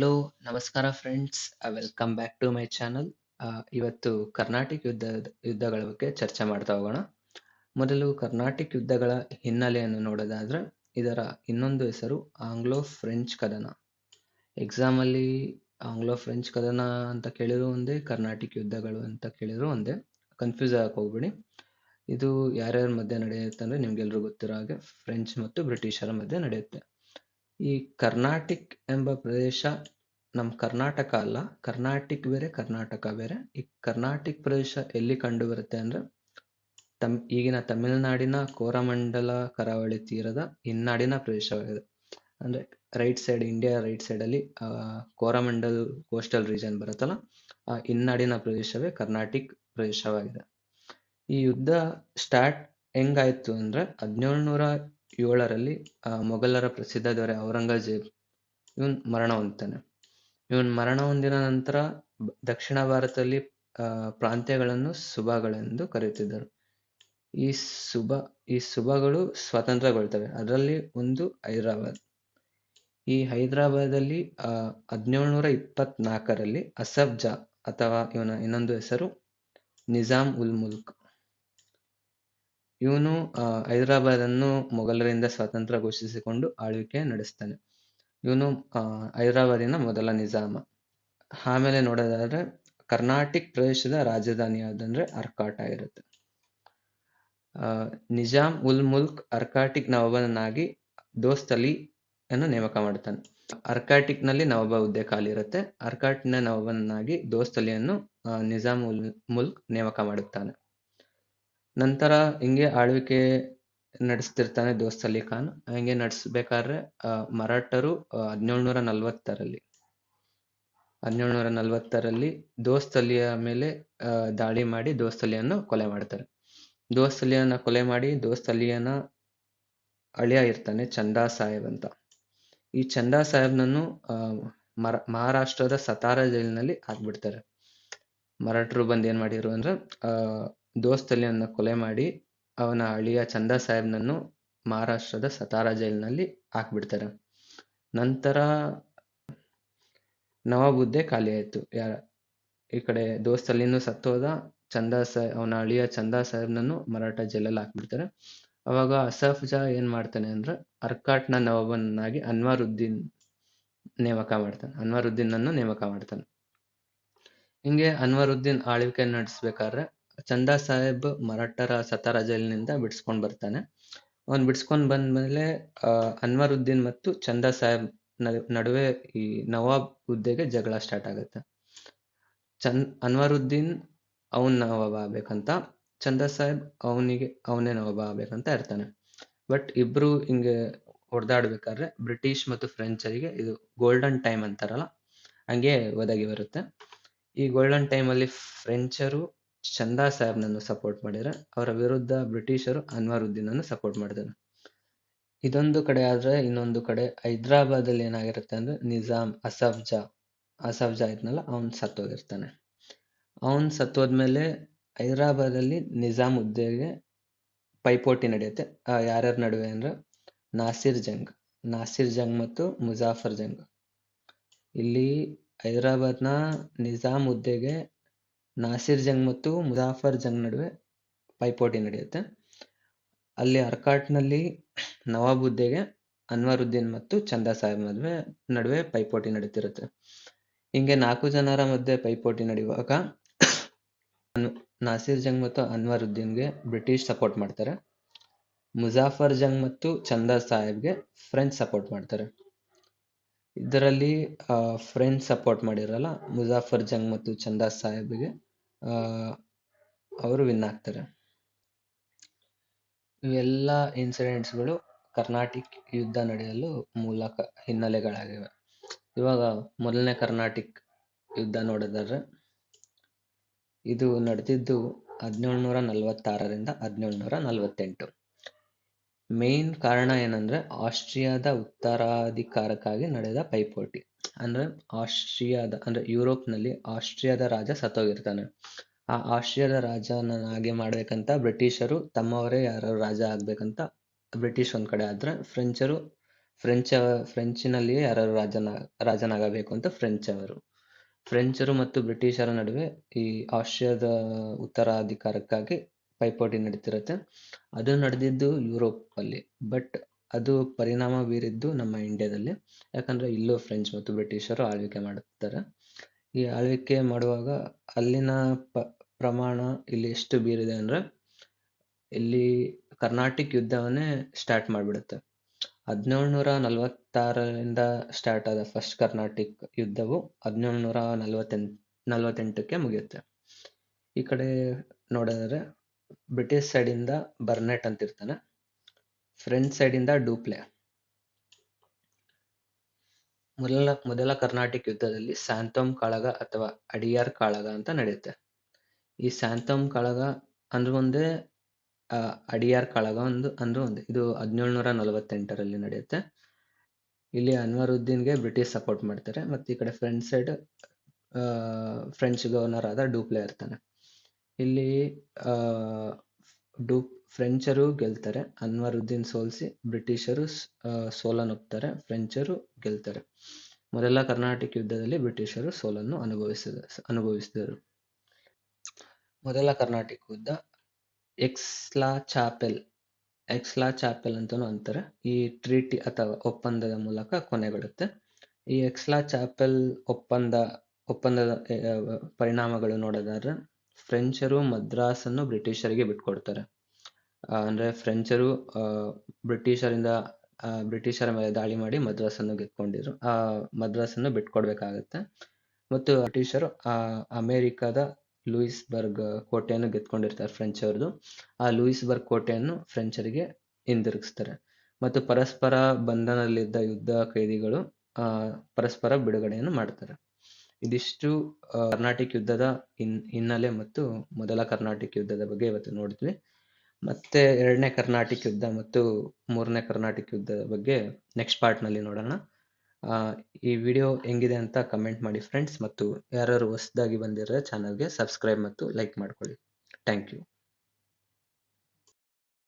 Hello ನಮಸ್ಕಾರ friends welcome back to my channel ಇವತ್ತು ಕರ್ನಾಟಕ ಯುದ್ಧ, ಯುದ್ಧಗಳ ಬಗ್ಗೆ ಚರ್ಚೆ ಮಾಡ್ತಾ ಹೋಗೋಣ. ಮೊದಲು ಕರ್ನಾಟಕ ಯುದ್ಧಗಳ ಹಿನ್ನೆಲೆಯನ್ನು ನೋಡೋದಾದ್ರೆ, ಇದರ ಇನ್ನೊಂದು ಹೆಸರು ಆಂಗ್ಲೋ ಫ್ರೆಂಚ್ ಕದನ. ಎಕ್ಸಾಮ್ ಅಲ್ಲಿ ಆಂಗ್ಲೋ ಫ್ರೆಂಚ್ ಕದನ ಅಂತ ಕೇಳಿದ್ರು ಒಂದೇ, ಕರ್ನಾಟಕ ಯುದ್ಧಗಳು ಅಂತ ಕೇಳಿದ್ರು ಒಂದೇ. ಕನ್ಫ್ಯೂಸ್ ಆಗಕ್ಕೆ ಹೋಗ್ಬಿಡಿ. ಇದು ಯಾರ್ಯಾರ ಮಧ್ಯೆ ನಡೆಯುತ್ತೆ ಅಂದ್ರೆ ನಿಮ್ಗೆಲ್ರಿಗೂ ಗೊತ್ತಿರೋ ಹಾಗೆ ಫ್ರೆಂಚ್ ಮತ್ತು ಬ್ರಿಟಿಷರ ಮಧ್ಯೆ ನಡೆಯುತ್ತೆ. ಈ ಕರ್ನಾಟಿಕ್ ಎಂಬ ಪ್ರದೇಶ ನಮ್ಮ ಕರ್ನಾಟಕ ಅಲ್ಲ, ಕರ್ನಾಟಿಕ್ ಬೇರೆ, ಕರ್ನಾಟಕ ಬೇರೆ. ಈ ಕರ್ನಾಟಿಕ್ ಪ್ರದೇಶ ಎಲ್ಲಿ ಕಂಡು ಬರುತ್ತೆ ಅಂದ್ರೆ, ತಮ್, ಈಗಿನ ತಮಿಳುನಾಡಿನ ಕೋರಮಂಡಲ ಕರಾವಳಿ ತೀರದ ಇನ್ನಾಡಿನ ಪ್ರದೇಶವಾಗಿದೆ. ಅಂದ್ರೆ right side India right side ಅಲ್ಲಿ ಕೋರಮಂಡಲ್ ಕೋಸ್ಟಲ್ ರೀಜನ್ ಬರುತ್ತಲ್ಲ, ಆ ಇನ್ನಾಡಿನ ಪ್ರದೇಶವೇ ಕರ್ನಾಟಿಕ್ ಪ್ರದೇಶವಾಗಿದೆ. ಈ ಯುದ್ಧ ಸ್ಟಾರ್ಟ್ ಹೆಂಗಾಯ್ತು ಅಂದ್ರೆ ಹದಿನೇಳುನೂರ ಏಳರಲ್ಲಿ ಮೊಘಲರ ಪ್ರಸಿದ್ಧ ದೊರೆ ಔರಂಗಜೇಬ್. ಇವನ್ ಮರಣ ಹೊಂದ್ತಾನೆ. ಇವನ್ ಮರಣ ಹೊಂದಿದ ನಂತರ ದಕ್ಷಿಣ ಭಾರತದಲ್ಲಿ ಪ್ರಾಂತ್ಯಗಳನ್ನು ಸುಬಾಗಳೆಂದು ಕರೆಯುತ್ತಿದ್ದರು. ಈ ಸುಭ, ಈ ಸುಬಗಳು ಸ್ವತಂತ್ರಗೊಳ್ತವೆ ಅದರಲ್ಲಿ ಒಂದು ಹೈದರಾಬಾದ್. ಈ ಹೈದರಾಬಾದಲ್ಲಿ, ಆ, ಹದಿನೇಳುನೂರ ಇಪ್ಪತ್ನಾಲ್ಕರಲ್ಲಿ ಅಸಫ್ ಜಾ, ಅಥವಾ ಇವನ ಇನ್ನೊಂದು ಹೆಸರು, ನಿಜಾಮ್ ಉಲ್ ಮುಲ್ಕ್. ಇವನು ಹೈದರಾಬಾದನ್ನು ಮೊಘಲರಿಂದ ಸ್ವಾತಂತ್ರ್ಯ ಘೋಷಿಸಿಕೊಂಡು ಆಳ್ವಿಕೆ ನಡೆಸ್ತಾನೆ. ಇವನು ಹೈದರಾಬಾದಿನ ಮೊದಲ ನಿಜಾಮ. ಆಮೇಲೆ ನೋಡೋದಾದ್ರೆ, ಕರ್ನಾಟಿಕ್ ಪ್ರದೇಶದ ರಾಜಧಾನಿ ಯಾವ್ದಂದ್ರೆ ಅರ್ಕಾಟ್ ಇರುತ್ತೆ. ನಿಜಾಮ್ ಉಲ್ ಮುಲ್ಕ್ ಅರ್ಕಾಟಿಕ್ ನವಾಬನಾಗಿ ದೋಸ್ತ್ ಅಲಿ ಅನ್ನು ನೇಮಕ ಮಾಡ್ತಾನೆ. ಅರ್ಕಾಟಿಕ್ನಲ್ಲಿ ನವಾಬ ಹುದ್ದೆ ಖಾಲಿ ಇರುತ್ತೆ. ಅರ್ಕಾಟಿನ ನವಾಬನಾಗಿ ದೋಸ್ತ್ ಅಲಿಯನ್ನು ನಿಜಾಮ್ ಉಲ್ ಮುಲ್ಕ್ ನೇಮಕ ಮಾಡುತ್ತಾನೆ. ನಂತರ ಹಿಂಗೆ ಆಳ್ವಿಕೆ ನಡೆಸ್ತಿರ್ತಾನೆ ದೋಸ್ತ್ ಅಲಿ ಖಾನ್. ಹಂಗೆ ನಡೆಸ್ಬೇಕಾದ್ರೆ ಮರಾಠರು ಹದಿನೇಳುನೂರ ನಲ್ವತ್ತರಲ್ಲಿ ಹದಿನೇಳುನೂರ ನಲವತ್ತರಲ್ಲಿ ದೋಸ್ತ್ ಅಲಿಯ ಮೇಲೆ ದಾಳಿ ಮಾಡಿ ದೋಸ್ತ್ ಅಲಿಯನ್ನು ಕೊಲೆ ಮಾಡ್ತಾರೆ. ದೋಸ್ತ್ ಅಲಿಯನ್ನ ಕೊಲೆ ಮಾಡಿ ದೋಸ್ತ್ ಅಲಿಯನ ಅಳಿಯ ಇರ್ತಾನೆ ಚಂದಾ ಸಾಹೇಬ್ ಅಂತ. ಈ ಚಂದಾ ಸಾಹೇಬ್ನನ್ನು ಮರ, ಮಹಾರಾಷ್ಟ್ರದ ಸತಾರ ಜೈಲಿನಲ್ಲಿ ಹಾಕ್ಬಿಡ್ತಾರೆ. ಮರಾಠರು ಬಂದು ಏನ್ ಮಾಡಿದ್ರು ಅಂದ್ರೆ, ಆ ದೋಸ್ತ್ ಕೊಲೆ ಮಾಡಿ ಅವನ ಅಳಿಯ ಚಂದಾ ಸಾಹೇಬ್ನನ್ನು ಮಹಾರಾಷ್ಟ್ರದ ಸತಾರ ಜೈಲಿನಲ್ಲಿ ಹಾಕ್ಬಿಡ್ತಾರೆ. ನಂತರ ನವಾಬುದ್ದೆ ಖಾಲಿಯಾಯಿತು ಯಾರ ಈ ಕಡೆ ದೋಸ್ತ್ ಸತ್ತೋದ ಚಂದಾ ಸಾಹೇಬ್ ಅವನ ಅಳಿಯ ಚಂದಾ ಸಾಹೇಬ್ನನ್ನು ಮರಾಠ ಜೈಲಲ್ಲಿ ಹಾಕ್ಬಿಡ್ತಾರೆ. ಅವಾಗ ಅಸಫ್ ಜಾ ಏನ್ ಮಾಡ್ತಾನೆ ಅಂದ್ರೆ ಅರ್ಕಾಟ್ನ ನವಾಬನಾಗಿ ಅನ್ವರುದ್ದೀನ್ ನೇಮಕ ಮಾಡ್ತಾನೆ. ಅನ್ವರುದ್ದೀನ್ ಅನ್ನು ನೇಮಕ ಮಾಡ್ತಾನೆ. ಹಿಂಗೆ ಅನ್ವರುದ್ದೀನ್ ಆಳ್ವಿಕೆ ನಡೆಸ್ಬೇಕಾದ್ರೆ ಚಂದಾ ಸಾಹೇಬ್ ಮರಾಠರ ಸತಾರ ಜೈಲಿನಿಂದ ಬಿಡಿಸ್ಕೊಂಡ್ ಬರ್ತಾನೆ. ಅವನು ಬಿಡಿಸ್ಕೊಂಡ್ ಬಂದ್ಮೇಲೆ ಮೇಲೆ ಅನ್ವರುದ್ದೀನ್ ಮತ್ತು ಚಂದಾ ಸಾಹೇಬ್ ನಡುವೆ ಈ ನವಾಬ್ ಹುದ್ದೆಗೆ ಜಗಳ ಸ್ಟಾರ್ಟ್ ಆಗುತ್ತೆ. ಚಂದ್ ಅನ್ವರುದ್ದೀನ್ ಅವನ್ ನವಾಬ ಆಗ್ಬೇಕಂತ, ಚಂದಾ ಸಾಹೇಬ್ ಅವನಿಗೆ, ಅವನೇ ನವಾಬ ಆಗ್ಬೇಕಂತ ಇರ್ತಾನೆ. ಬಟ್ ಇಬ್ರು ಹಿಂಗೆ ಹೊಡೆದಾಡ್ಬೇಕಾದ್ರೆ ಬ್ರಿಟಿಷ್ ಮತ್ತು ಫ್ರೆಂಚರಿಗೆ ಇದು ಗೋಲ್ಡನ್ ಟೈಮ್ ಅಂತಾರಲ್ಲ, ಹಂಗೆ ಒದಗಿ ಬರುತ್ತೆ. ಈ ಗೋಲ್ಡನ್ ಟೈಮ್ ಅಲ್ಲಿ ಫ್ರೆಂಚರು ಚಂದಾ ಸಾಹೇಬ್ನನ್ನು ಸಪೋರ್ಟ್ ಮಾಡಿದ್ರೆ ಅವರ ವಿರುದ್ಧ ಬ್ರಿಟಿಷರು ಅನ್ವರ್ ಅನ್ನು ಸಪೋರ್ಟ್ ಮಾಡಿದರು. ಇದೊಂದು ಕಡೆ ಆದ್ರೆ ಇನ್ನೊಂದು ಕಡೆ ಹೈದರಾಬಾದ್ ಅಲ್ಲಿ ಏನಾಗಿರುತ್ತೆ ಅಂದ್ರೆ ನಿಜಾಮ್ ಅಸಫ್ ಜಾ ಇದ್ನಲ್ಲ, ಅವನ್ ಸತ್ತೋಗಿರ್ತಾನೆ. ಅವನ್ ಸತ್ತೋದ್ಮೇಲೆ ಹೈದರಾಬಾದ್ ಅಲ್ಲಿ ನಿಜಾಮ್ ಹುದ್ದೆಗೆ ಪೈಪೋಟಿ ನಡೆಯುತ್ತೆ. ಯಾರ್ಯಾರ ನಡುವೆ ಅಂದ್ರೆ ನಾಸಿರ್ ಜಂಗ್ ನಾಸಿರ್ ಜಂಗ್ ಮತ್ತು ಮುಜಾಫರ್ ಜಂಗ್. ಇಲ್ಲಿ ಹೈದರಾಬಾದ್ನ ನಿಜಾಮ್ ಹುದ್ದೆಗೆ ನಾಸಿರ್ ಜಂಗ್ ಮತ್ತು ಮುಜಾಫರ್ ಜಂಗ್ ನಡುವೆ ಪೈಪೋಟಿ ನಡೆಯುತ್ತೆ. ಅಲ್ಲಿ ಅರ್ಕಾಟ್ನಲ್ಲಿ ನವಾಬುದ್ದೆಗೆ ಅನ್ವರುದ್ದೀನ್ ಮತ್ತು ಚಂದಾ ಸಾಹೇಬ್ ಮದುವೆ, ನಡುವೆ ಪೈಪೋಟಿ ನಡೀತಿರುತ್ತೆ. ಹಿಂಗೆ ನಾಲ್ಕು ಜನರ ಮಧ್ಯೆ ಪೈಪೋಟಿ ನಡೆಯುವಾಗ ನಾಸಿರ್ ಜಂಗ್ ಮತ್ತು ಅನ್ವರುದ್ದೀನ್ಗೆ ಬ್ರಿಟಿಷ್ ಸಪೋರ್ಟ್ ಮಾಡ್ತಾರೆ. ಮುಜಾಫರ್ ಜಂಗ್ ಮತ್ತು ಚಂದಾ ಸಾಹೇಬ್ಗೆ ಫ್ರೆಂಚ್ ಸಪೋರ್ಟ್ ಮಾಡ್ತಾರೆ. ಇದರಲ್ಲಿ ಫ್ರೆಂಡ್ ಸಪೋರ್ಟ್ ಮಾಡಿರಲ್ಲ, ಮುಜಾಫರ್ ಜಂಗ್ ಮತ್ತು ಚಂದಾ ಸಾಹೇಬ್ಗೆ ಅವರು ವಿನ್ ಆಗ್ತಾರೆ. ಇವೆಲ್ಲ ಇನ್ಸಿಡೆಂಟ್ಸ್ಗಳು ಕರ್ನಾಟಿಕ್ ಯುದ್ಧ ನಡೆಯಲು ಮೂಲಕ ಹಿನ್ನೆಲೆಗಳಾಗಿವೆ. ಇವಾಗ ಮೊದಲನೇ ಕರ್ನಾಟಿಕ್ ಯುದ್ಧ ನೋಡಿದರೆ, ಇದು ನಡೆದಿದ್ದು ಹದಿನೇಳು ನೂರ ನಲವತ್ತಾರರಿಂದ ಹದಿನೇಳುನೂರ ನಲವತ್ತೆಂಟು. ಮೇನ್ ಕಾರಣ ಏನಂದ್ರೆ ಆಸ್ಟ್ರಿಯಾದ ಉತ್ತರಾಧಿಕಾರಕ್ಕಾಗಿ ನಡೆದ ಪೈಪೋಟಿ. ಅಂದ್ರೆ ಆಸ್ಟ್ರಿಯಾದ, ಅಂದ್ರೆ ಯುರೋಪ್ನಲ್ಲಿ ಆಸ್ಟ್ರಿಯಾದ ರಾಜ ಸತ್ತೋಗಿರ್ತಾನೆ. ಆ ಆಸ್ಟ್ರಿಯಾದ ರಾಜನಾಗಿ ಮಾಡ್ಬೇಕಂತ ಬ್ರಿಟಿಷರು ತಮ್ಮವರೇ ಯಾರು ರಾಜ ಆಗ್ಬೇಕಂತ ಬ್ರಿಟಿಷ್ ಒಂದ್ ಕಡೆ ಆದ್ರೆ ಫ್ರೆಂಚರು, ಫ್ರೆಂಚ್, ಫ್ರೆಂಚಿನಲ್ಲಿಯೇ ಯಾರು ರಾಜನ, ರಾಜನಾಗಬೇಕು ಅಂತ ಫ್ರೆಂಚ್ ಅವರು ಫ್ರೆಂಚರು ಮತ್ತು ಬ್ರಿಟಿಷರ ನಡುವೆ ಈ ಆಸ್ಟ್ರಿಯಾದ ಉತ್ತರಾಧಿಕಾರಕ್ಕಾಗಿ ಪೈಪೋಟಿ ನಡೀತಿರುತ್ತೆ. ಅದು ನಡೆದಿದ್ದು ಯುರೋಪ್ ಅಲ್ಲಿ ಬಟ್ ಅದು ಪರಿಣಾಮ ಬೀರಿದ್ದು ನಮ್ಮ ಇಂಡಿಯಾದಲ್ಲಿ. ಯಾಕಂದ್ರೆ ಇಲ್ಲೂ ಫ್ರೆಂಚ್ ಮತ್ತು ಬ್ರಿಟಿಷರು ಆಳ್ವಿಕೆ ಮಾಡುತ್ತಾರೆ ಈ ಆಳ್ವಿಕೆ ಮಾಡುವಾಗ ಅಲ್ಲಿನ ಪ, ಪ್ರಮಾಣ ಇಲ್ಲಿ ಎಷ್ಟು ಬೀರಿದೆ ಅಂದ್ರೆ ಇಲ್ಲಿ ಕರ್ನಾಟಿಕ್ ಯುದ್ಧವನ್ನೇ ಸ್ಟಾರ್ಟ್ ಮಾಡಿಬಿಡುತ್ತೆ. ಹದಿನೇಳುನೂರ ನಲವತ್ತಾರರಿಂದ ಸ್ಟಾರ್ಟ್ ಆದ ಫಸ್ಟ್ ಕರ್ನಾಟಿಕ್ ಯುದ್ಧವು ಹದಿನೇಳುನೂರ ನಲವತ್ತೆಂಟು ನಲವತ್ತೆಂಟಕ್ಕೆ ಮುಗಿಯುತ್ತೆ. ಈ ಕಡೆ ನೋಡಿದ್ರೆ ಬ್ರಿಟಿಷ್ ಸೈಡಿಂದ ಬರ್ನೆಟ್ ಅಂತ ಇರ್ತಾನೆ ಫ್ರೆಂಚ್ ಸೈಡಿಂದ ಡೂಪ್ಲೆ ಮೊದಲ ಮೊದಲ ಕರ್ನಾಟಿಕ್ ಯುದ್ಧದಲ್ಲಿ ಸ್ಯಾಂತೋಮ್ ಕಾಳಗ ಅಥವಾ ಅಡಿಯಾರ್ ಕಾಳಗ ಅಂತ ನಡೆಯುತ್ತೆ. ಈ ಸ್ಯಾಂತೋಮ್ ಕಾಳಗ ಅಂದ್ರೆ ಒಂದೇ ಅಡಿಯಾರ್ ಕಾಳಗ ಒಂದು, ಅಂದ್ರೆ ಒಂದೇ. ಇದು ಹದಿನೇಳುನೂರ ನಲವತ್ತೆಂಟರಲ್ಲಿ ನಡೆಯುತ್ತೆ. ಇಲ್ಲಿ ಅನ್ವರುದ್ದೀನ್ಗೆ ಬ್ರಿಟಿಷ್ ಸಪೋರ್ಟ್ ಮಾಡ್ತಾರೆ. ಮತ್ತೆ ಈ ಕಡೆ ಫ್ರೆಂಚ್ ಸೈಡ್ ಫ್ರೆಂಚ್ ಗವರ್ನರ್ ಆದ ಡೂಪ್ಲೆ ಇರ್ತಾನೆ. ಇಲ್ಲಿ ಡೂ, ಫ್ರೆಂಚರು ಗೆಲ್ತಾರೆ. ಅನ್ವರುದ್ದೀನ್ ಸೋಲಿಸಿ, ಬ್ರಿಟಿಷರು ಸೋಲನ್ನೊಪ್ತಾರೆ ಫ್ರೆಂಚರು ಗೆಲ್ತಾರೆ. ಮೊದಲ ಕರ್ನಾಟಕ ಯುದ್ಧದಲ್ಲಿ ಬ್ರಿಟಿಷರು ಸೋಲನ್ನು ಅನುಭವಿಸಿದ, ಅನುಭವಿಸಿದರು. ಮೊದಲ ಕರ್ನಾಟಕ ಯುದ್ಧ ಎಕ್ಸ್ಲಾ ಚಾಪೆಲ್ ಎಕ್ಸ್ಲಾ ಚಾಪೆಲ್ ಅಂತಾನೂ ಅಂತಾರೆ. ಈ ಟ್ರೀಟಿ ಅಥವಾ ಒಪ್ಪಂದದ ಮೂಲಕ ಕೊನೆಗೊಳ್ಳುತ್ತೆ. ಈ ಎಕ್ಸ್ಲಾ ಚಾಪೆಲ್ ಒಪ್ಪಂದ, ಒಪ್ಪಂದದ ಪರಿಣಾಮಗಳು ನೋಡೋದಾದ್ರೆ ಫ್ರೆಂಚರು ಮದ್ರಾಸನ್ನು ಬ್ರಿಟಿಷರಿಗೆ ಬಿಟ್ಕೊಡ್ತಾರೆ. ಅಂದ್ರೆ ಫ್ರೆಂಚರು ಬ್ರಿಟಿಷರಿಂದ ಬ್ರಿಟಿಷರ ಮೇಲೆ ದಾಳಿ ಮಾಡಿ ಮದ್ರಾಸನ್ನು ಗೆದ್ಕೊಂಡಿದ್ರು. ಆ, ಮದ್ರಾಸನ್ನು ಬಿಟ್ಕೊಡ್ಬೇಕಾಗತ್ತೆ. ಮತ್ತು ಬ್ರಿಟಿಷರು ಅಮೆರಿಕದ ಲೂಯಿಸ್ಬರ್ಗ್ ಕೋಟೆಯನ್ನು ಗೆದ್ಕೊಂಡಿರ್ತಾರೆ ಫ್ರೆಂಚ್ ಅವ್ರದ್ದು ಆ ಲೂಯಿಸ್ಬರ್ಗ್ ಕೋಟೆಯನ್ನು ಫ್ರೆಂಚರಿಗೆ ಹಿಂದಿರುಗಿಸ್ತಾರೆ. ಮತ್ತು ಪರಸ್ಪರ ಬಂಧನದಲ್ಲಿದ್ದ ಯುದ್ಧ ಕೈದಿಗಳು ಪರಸ್ಪರ ಬಿಡುಗಡೆಯನ್ನು ಮಾಡ್ತಾರೆ. ಇದಿಷ್ಟು ಕರ್ನಾಟಕ ಯುದ್ಧದ ಹಿನ್ ಹಿನ್ನೆಲೆ ಮತ್ತು ಮೊದಲ ಕರ್ನಾಟಕ ಯುದ್ಧದ ಬಗ್ಗೆ ಇವತ್ತು ನೋಡಿದ್ವಿ ಮತ್ತೆ ಎರಡನೇ ಕರ್ನಾಟಕ ಯುದ್ಧ ಮತ್ತು ಮೂರನೇ ಕರ್ನಾಟಕ ಯುದ್ಧದ ಬಗ್ಗೆ ನೆಕ್ಸ್ಟ್ ಪಾರ್ಟ್ನಲ್ಲಿ ನೋಡೋಣ. ಆ, ಈ ವಿಡಿಯೋ ಹೆಂಗಿದೆ ಅಂತ ಕಮೆಂಟ್ ಮಾಡಿ ಫ್ರೆಂಡ್ಸ್ ಮತ್ತು ಯಾರು ಹೊಸದಾಗಿ ಬಂದಿರೋ ಚಾನಲ್ಗೆ ಸಬ್ಸ್ಕ್ರೈಬ್ ಮತ್ತು ಲೈಕ್ ಮಾಡ್ಕೊಳ್ಳಿ. Thank you